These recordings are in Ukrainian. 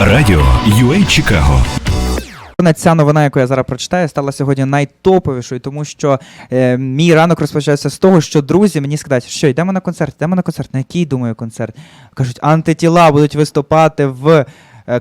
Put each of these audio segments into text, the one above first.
Радіо UA Чикаго. Ця новина, яку я зараз прочитаю, стала сьогодні найтоповішою, тому що е, мій ранок розпочався з того, що друзі мені сказали, що йдемо на концерт, йдемо на концерт. На який думаю концерт? Кажуть, антитіла будуть виступати в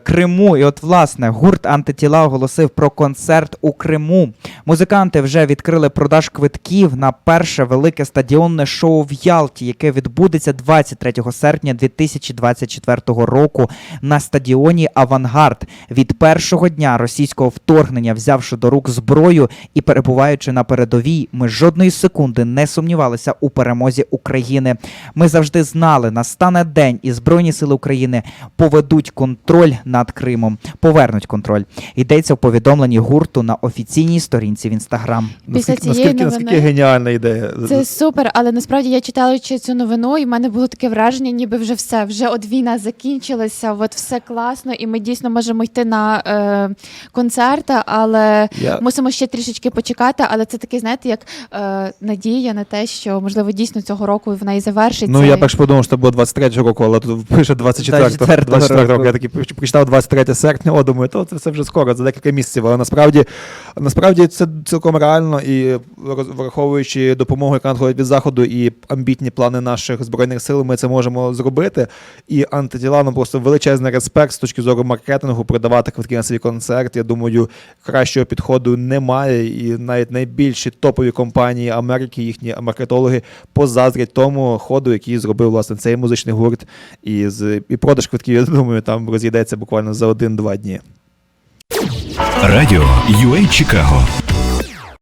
Криму. І от, власне, гурт антитіла оголосив про концерт у Криму. Музиканти вже відкрили продаж квитків на перше велике стадіонне шоу в Ялті, яке відбудеться 23 серпня 2024 року на стадіоні Авангард. Від першого дня російського вторгнення, взявши до рук зброю і перебуваючи на передовій, ми жодної секунди не сумнівалися у перемозі України. Ми завжди знали, настане день, і Збройні сили України поведуть контроль над Кримом, повернуть контроль. Йдеться в повідомленні гурту на офіційній сторінці в інстаграм. Після Наскільки, цієї наскільки, новини- наскільки геніальна ідея. Це супер, але насправді я читаючи цю новину, і в мене було таке враження, ніби вже все, вже от війна закінчилася, от все класно, і ми дійсно можемо йти на е, концерти, але Я- мусимо ще трішечки почекати. Але це такий, знаєте, як е, надія на те, що можливо дійсно цього року вона і завершиться. Ну, я перш подумав, що це було 23 року, але тут пише 24 24 24 року. року. Я такий прочитав 23 серпня, о, думаю, то це вже скоро, за декілька місяців. Але насправді, насправді це цілком реально і враховуючи допомогу, яка надходить від заходу, і амбітні плани наших збройних сил, ми це можемо зробити. І антитіла, ну просто величезний респект з точки зору маркетингу, продавати квитки на свій концерт. Я думаю, кращого підходу немає. І навіть найбільші топові компанії Америки, їхні маркетологи позаздрять тому ходу, який зробив власне цей музичний гурт. І з і продаж квитків, я думаю, там розійдеться буквально за один-два дні. Радіо UA Чикаго.